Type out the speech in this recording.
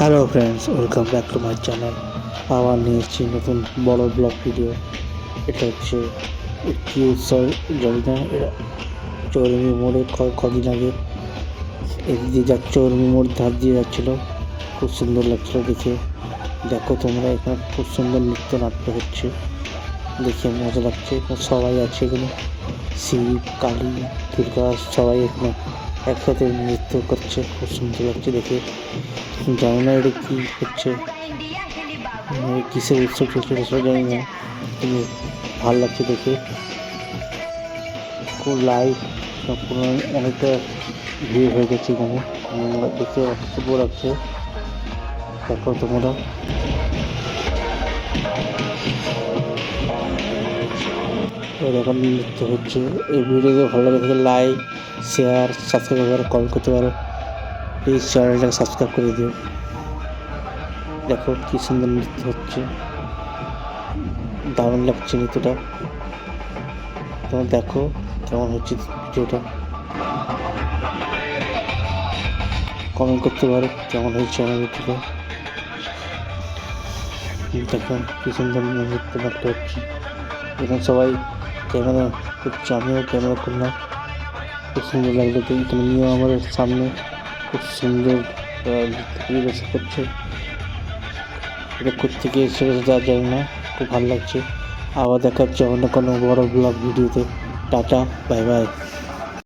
Hello friends welcome back to my channel আবার নিয়ে এসেছি নতুন বড় ব্লগ ভিডিও এটা হচ্ছে কি উৎসব জানি না এটা চৌরমি মোড়ে কদিন আগে এদিক যা চৌরমি মোড় ধার দিয়ে যাচ্ছিল, খুব সুন্দর লাগছিল দেখে। দেখো তোমরা এখানে খুব সুন্দর নৃত্য নাট্য হচ্ছে। দেখে মজা লাগছে, এখানে সবাই আছে এখানে। শিব, কালী, দুর্গা, সবাই এখানে একসাথে নৃত্য করছে খুব সুন্দর লাগছে দেখে। জানি না এটা কী হচ্ছে। মানে কিসের উৎসব চলছে সেটা জানি না। কিন্তু ভালো লাগছে দেখে। খুব লাইট পুরো অনেকটা ভিড় হয়ে গেছে এখানে। উম, দেখতে অপূর্ব লাগছে। দেখো তোমরা। এই দেখো নৃত্য হচ্ছে। এই ভিডিওকে ভালো লাগে থাকে লাইক শেয়ার সাবস্ক্রাইব করে কল করতে পারো। প্লিজ চ্যানেলটাকে সাবস্ক্রাইব করে দিও। দেখো কি সুন্দর নৃত্য হচ্ছে। দারুণ লাগছে নৃত্যটা। তোমরা দেখো কেমন হচ্ছে ভিডিওটা। কমেন্ট করতে পারো কেমন হয়েছে আমার ভিডিওটা দেখো কি সুন্দর নৃত্য নাট্য হচ্ছে। এখানে সবাই ক্যামেরা করছে আমিও ক্যামেরা করলাম খুব সুন্দর লাগল তো এখানে নিয়ে আমাদের সামনে। খুব সুন্দর পরিবেশ করছে। এটা কোথেকে এসে যা যায় না। খুব ভালো লাগছে। আবার দেখা হচ্ছে অন্য কোনো বড় ব্লগ ভিডিওতে। Tata, bye bye.